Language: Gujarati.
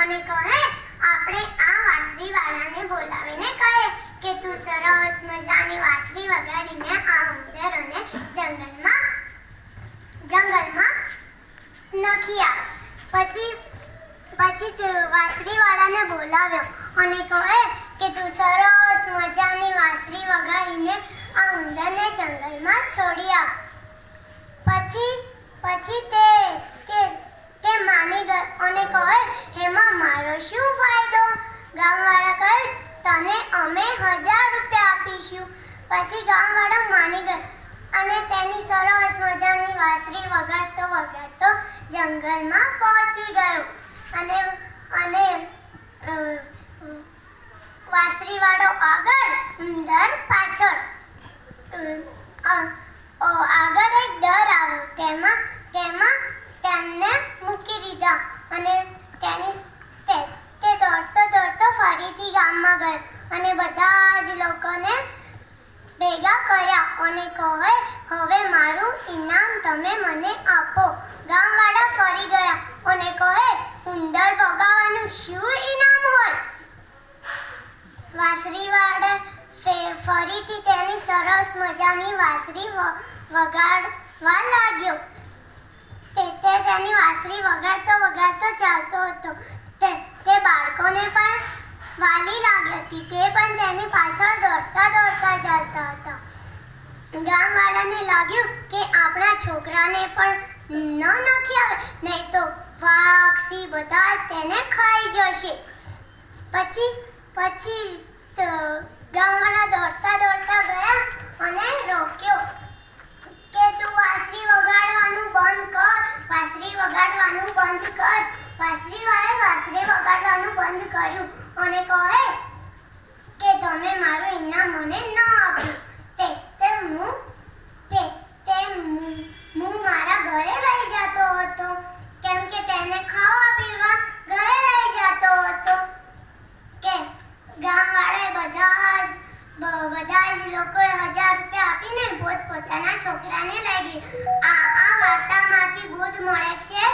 અને કહે, આપણે આ વાંસળી વાળાને બોલાવીને કહે કે તું સરસ મજાની વાંસળી વગાડીને આ ઉંદરોને જંગલમાં જંગલમાં નખી આવ. પછી પછી તે વાંસળીવાળાને બોલાવ્યો અને કહે કે તું સરસ મજાની વાંસળી વગાડીને આ ઉંદરને જંગલમાં છોડી આવ. પછી પછી તે માની ગયો અને કહે હેમાં મારો શું ફાયદો ગામવાળા કહે તને અમે હજાર રૂપિયા આપીશું પછી ગામવાળા માની ગયો. અને તેની સરસ મજાની વાંસળી વગાડતો વગાડતો જંગલમાં પહોંચી ગયો. અને અને વાસરીવાળો આગળ ઉંદર પાછળ આગળ એક ડર આવ્યો. તેમાં તેમાં તેમને મૂકી દીધા અને તેની તે દોડતો દોડતો ફરીથી ગામમાં ગયો. અને બધા જ લોકોને કર્યા કહે હવે મારું ઇનામ તમે મને આપો. ગામવાળા ફરી ગયા અને કહે, ઉંદર ભગાવાનું શું ઇનામ હોય? વાંસળીવાળા ફરીથી તેની સરસ મજાની વાંસળી વગાડવા લાગ્યો. તે તેની વાંસળી વગાડતો વગાડતો ચાલતો હતો. તે તે બાળકોને પણ વાલી લાગી હતી. તે પણ તેની પાછળ દોડતા દોડતા ચાલતા હતા ગામવાળાને લાગ્યું કે આપણા છોકરાને પણ ન નાખી આવે. નહીં તો વાઘ બધા તેને ખાઈ જશે. પછી પછી ગામવાળા દોડતા દોડતા ગયા અને રોક્યો કે તું વાંસળી વગાડવાનું બંધ કર, વાંસળી વગાડવાનું બંધ કર. વાસરી વાળે વાંસળી વગાડવાનું બંધ કર્યું અને કહે કે તમે મારું ઇનામ મને ન આપ્યું તે તે હું તે તે હું હું મારા ઘરે લઈ જતો હતો કેમ કે તેને ખાવા પીવા ઘરે લઈ જતો હતો કે ગામવાળાએ બધા જ બધા જ લોકોએ હજાર રૂપિયા આપીને પોત પોતાના છોકરાને લઈ ગઈ આ આ વાર્તામાંથી બોધ મળે છે.